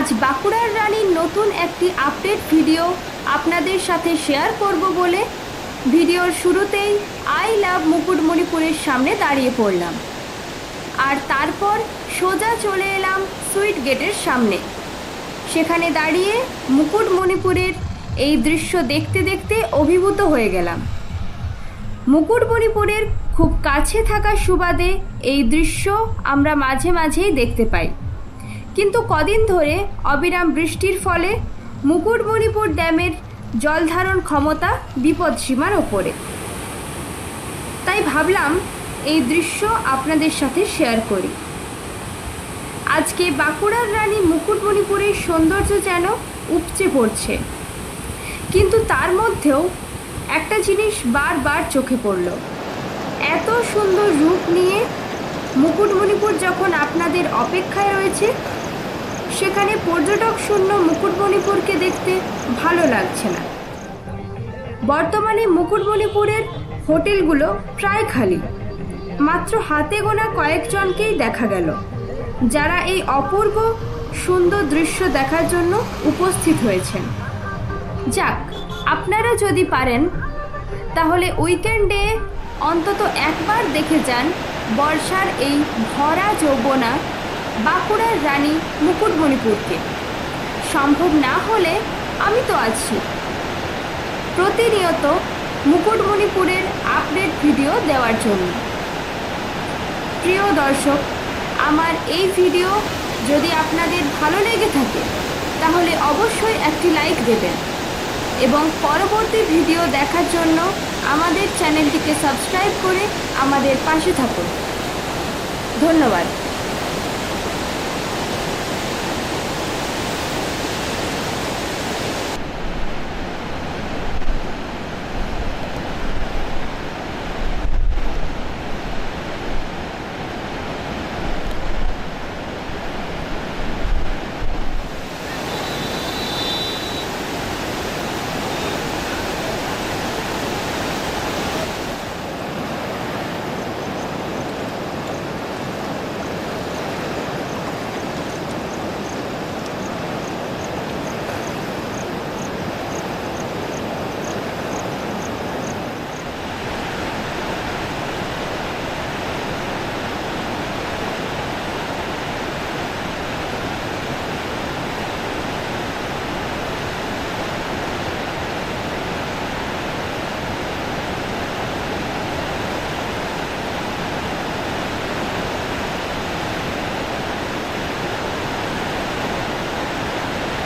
আজ বাঁকুড়ার রানীর নতুন একটি আপডেট ভিডিও আপনাদের সাথে শেয়ার করব বলে ভিডিওর শুরুতেই আই লাভ মুকুটমণিপুরের সামনে দাঁড়িয়ে পড়লাম। আর তারপর সোজা চলে এলাম সুইট গেটের সামনে। সেখানে দাঁড়িয়ে মুকুটমণিপুরের এই দৃশ্য দেখতে দেখতে অভিভূত হয়ে গেলাম। মুকুটমণিপুরের খুব কাছে থাকা সুবাদে এই দৃশ্য আমরা মাঝে মাঝেই দেখতে পাই। কিন্তু কদিন ধরে অবিরাম বৃষ্টির ফলে মুকুটমণিপুর ড্যামের জলধারণ ক্ষমতা বিপদসীমার ওপরে। তাই ভাবলাম এই দৃশ্য আপনাদের সাথে শেয়ার করি। আজকে বাঁকুড়ার রানী মুকুটমণিপুরের সৌন্দর্য যেন উপচে পড়ছে। কিন্তু তার মধ্যেও একটা জিনিস বারবার চোখে পড়ল। এত সুন্দর রূপ নিয়ে মুকুটমণিপুর যখন আপনাদের অপেক্ষায় রয়েছে সেখানে পর্যটক শূন্য মুকুটমণিপুরকে দেখতে ভালো লাগছে না। বর্তমানে মুকুটমণিপুরের হোটেলগুলো প্রায় খালি। মাত্র হাতে গোনা কয়েকজনকেই দেখা গেল, যারা এই অপূর্ব সুন্দর দৃশ্য দেখার জন্য উপস্থিত হয়েছেন। যাক, আপনারা যদি পারেন, তাহলে উইকেন্ডে অন্তত একবার দেখে যান বর্ষার এই ভরা যৌবনা বাঁকুড়ার রানী মুকুটমণিপুরকে। সম্ভব না হলে আমি তো আছি। প্রতিনিয়ত মুকুটমণিপুরের আপডেট ভিডিও দেওয়ার জন্য। প্রিয় দর্শক, আমার এই ভিডিও যদি আপনাদের ভালো লেগে থাকে, তাহলে অবশ্যই একটি লাইক দেবেন এবং পরবর্তী ভিডিও দেখার জন্য আমাদের চ্যানেলটিকে সাবস্ক্রাইব করে আমাদের পাশে থাকুন। ধন্যবাদ।